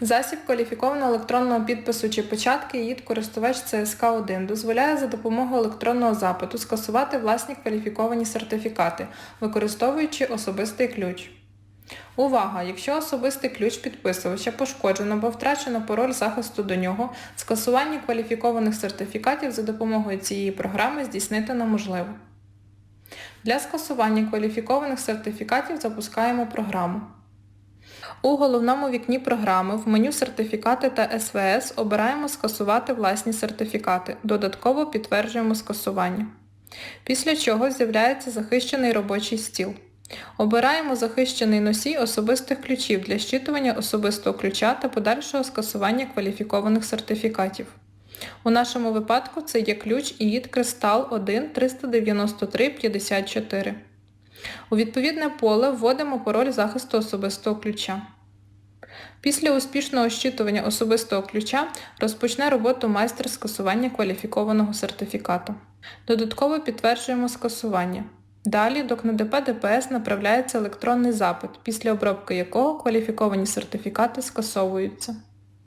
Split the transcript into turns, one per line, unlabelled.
Засіб кваліфікованого електронного підпису чи печатки ЄІД користувач ЦСК-1 дозволяє за допомогою електронного запиту скасувати власні кваліфіковані сертифікати, використовуючи особистий ключ. Увага! Якщо особистий ключ підписувача пошкоджено або втрачено пароль захисту до нього, скасування кваліфікованих сертифікатів за допомогою цієї програми здійснити неможливо. Для скасування кваліфікованих сертифікатів запускаємо програму. У головному вікні програми в меню Сертифікати та СВС обираємо Скасувати власні сертифікати. Додатково підтверджуємо скасування. Після чого з'являється захищений робочий стіл. Обираємо захищений носій особистих ключів для щитування особистого ключа та подальшого скасування кваліфікованих сертифікатів. У нашому випадку це є ключ ІІД Кристал 1 393 54. У відповідне поле вводимо пароль захисту особистого ключа. Після успішного щитування особистого ключа розпочне роботу майстер скасування кваліфікованого сертифікату. Додатково підтверджуємо скасування. Далі до КНДП ДПС направляється електронний запит, після обробки якого кваліфіковані сертифікати скасовуються.